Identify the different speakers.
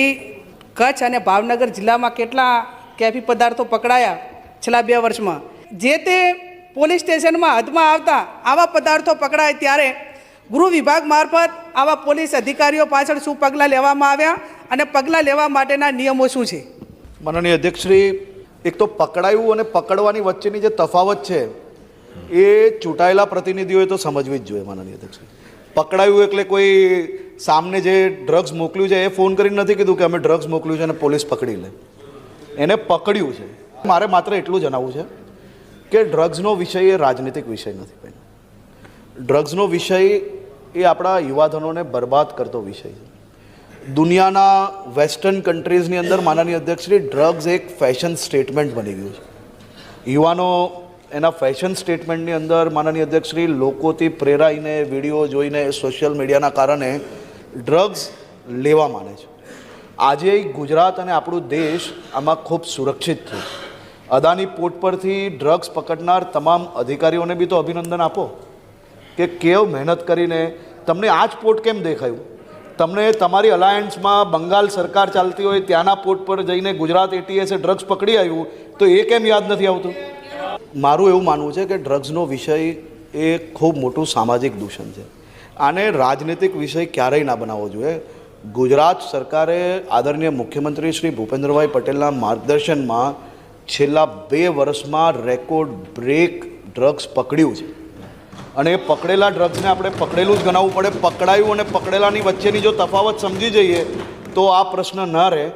Speaker 1: શ્રી કચ્છ અને ભાવનગર જિલ્લામાં કેટલા કેફી પદાર્થો પકડાયા છેલ્લા બે વર્ષમાં? જે તે પોલીસ સ્ટેશનમાં હદમાં આવતા આવા પદાર્થો પકડાય ત્યારે ગૃહ વિભાગ મારફત આવા પોલીસ અધિકારીઓ પાછળ શું પગલાં લેવામાં આવ્યા અને પગલાં લેવા માટેના નિયમો શું છે?
Speaker 2: માનનીય અધ્યક્ષશ્રી, એક તો પકડાયું અને પકડવાની વચ્ચેની જે તફાવત છે એ ચૂંટાયેલા પ્રતિનિધિઓએ તો સમજવી જ જોઈએ, માનનીય અધ્યક્ષ. પકડાયું એટલે કોઈ સામને જે ડ્રગ્સ મોકલ્યું છે, એ ફોન કરીને નથી કીધું કે અમે ડ્રગ્સ મોકલ્યું છે અને પોલીસ પકડી લે. એને પકડ્યું છે. મારે માત્ર એટલું જણાવવું છે કે ડ્રગ્સનો વિષય એ રાજનીતિક વિષય નથી ભાઈ. ડ્રગ્સનો વિષય એ આપણા યુવાધનોને બરબાદ કરતો વિષય છે. દુનિયાના વેસ્ટર્ન કન્ટ્રીઝની અંદર, માનનીય અધ્યક્ષશ્રી ડ્રગ્સ એક ફેશન સ્ટેટમેન્ટ બની ગયું છે. યુવાનો એના ફેશન સ્ટેટમેન્ટની અંદર માનનીય અધ્યક્ષશ્રી લોકોથી પ્રેરાઈને વીડિયો જોઈને સોશિયલ મીડિયાના કારણે ડ્રગ્સ લેવા માને છે. આજે ગુજરાત અને આપણું દેશ આમાં ખૂબ સુરક્ષિત છે. અદાની પોર્ટ પરથી ડ્રગ્સ પકડનાર તમામ અધિકારીઓને બી તો અભિનંદન આપો કે કેવ મહેનત કરીને તમને આ જ પોર્ટ કેમ દેખાયું? તમને તમારી અલાયન્સમાં બંગાળ સરકાર ચાલતી હોય ત્યાંના પોર્ટ પર જઈને ગુજરાત એટીએસે ડ્રગ્સ પકડી આવ્યું તો એ કેમ યાદ નથી આવતું? મારું એવું માનવું છે કે ડ્રગ્સનો વિષય એ ખૂબ મોટું સામાજિક દૂષણ છે. આને રાજનીતિક વિષય ક્યારેય ના બનાવવો જોઈએ. ગુજરાત સરકારે આદરણીય મુખ્યમંત્રી શ્રી ભૂપેન્દ્રભાઈ પટેલના માર્ગદર્શનમાં છેલ્લા બે વર્ષમાં રેકોર્ડ બ્રેક ડ્રગ્સ પકડ્યું છે. અને એ પકડેલા ડ્રગ્સને આપણે પકડેલું જ ગણાવવું પડે. પકડાયું અને પકડેલાની વચ્ચેની જો તફાવત સમજી જઈએ તો આ પ્રશ્ન ન રહે.